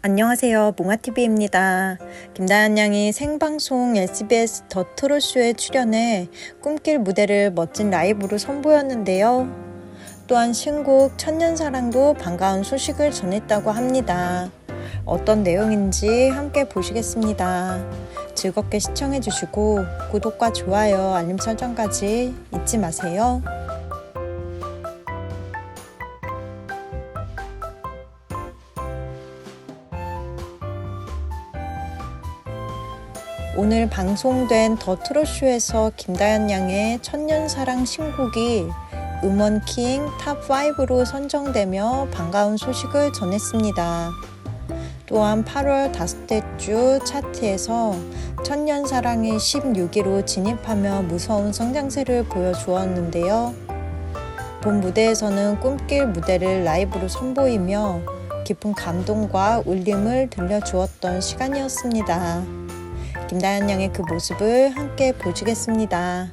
안녕하세요. 몽아TV입니다. 김다한 양이 생방송 SBS 더 트롯쇼에 출연해 꿈길 무대를 멋진 라이브로 선보였는데요. 또한 신곡 천년사랑도 반가운 소식을 전했다고 합니다. 어떤 내용인지 함께 보시겠습니다. 즐겁게 시청해주시고 구독과 좋아요, 알림 설정까지 잊지 마세요. 오늘 방송된 더 트롯쇼에서 김다현 양의 천년사랑 신곡이 음원킹 탑5로 선정되며 반가운 소식을 전했습니다. 또한 8월 다섯째 주 차트에서 천년사랑이 16위로 진입하며 무서운 성장세를 보여주었는데요. 본 무대에서는 꿈길 무대를 라이브로 선보이며 깊은 감동과 울림을 들려주었던 시간이었습니다. 김다현 양의 그 모습을 함께 보시겠습니다.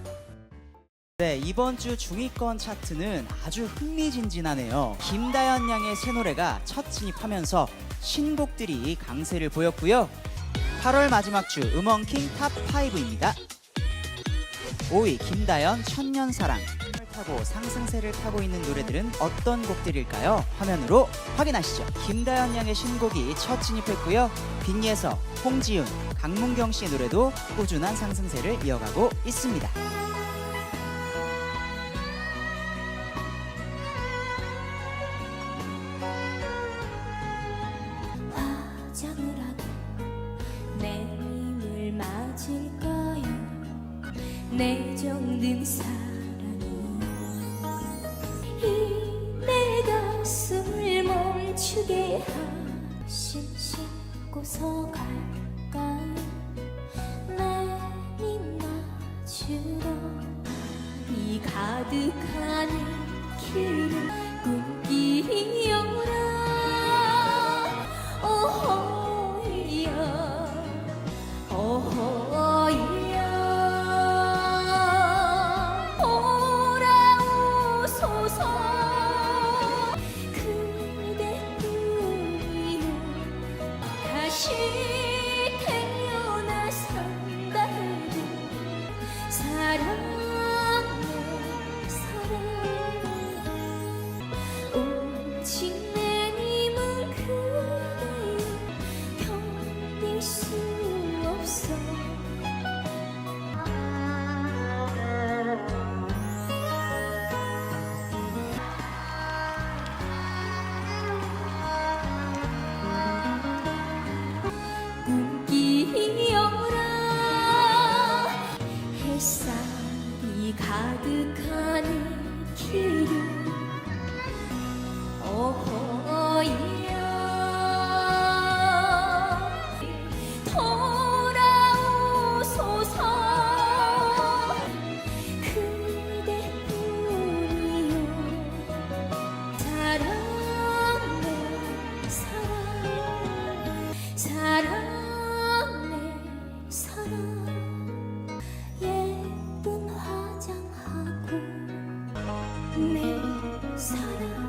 네, 이번 주 중위권 차트는 아주 흥미진진하네요. 김다연 양의 새 노래가 첫 진입하면서 신곡들이 강세를 보였고요. 8월 마지막 주 음원킹 탑 5입니다. 5위 김다연 천년사랑 타고 상승세를 타고 있는 노래들은 어떤 곡들일까요? 화면으로 확인하시죠. 김다연 양의 신곡이 첫 진입했고요. 빅예서, 홍지윤, 강문경 씨의 노래도 꾸준한 상승세를 이어가고 있습니다. 내 정든 사 멈추게 하신 싣고서 갈까요 내님 맞으러 이 가득한 길을 사랑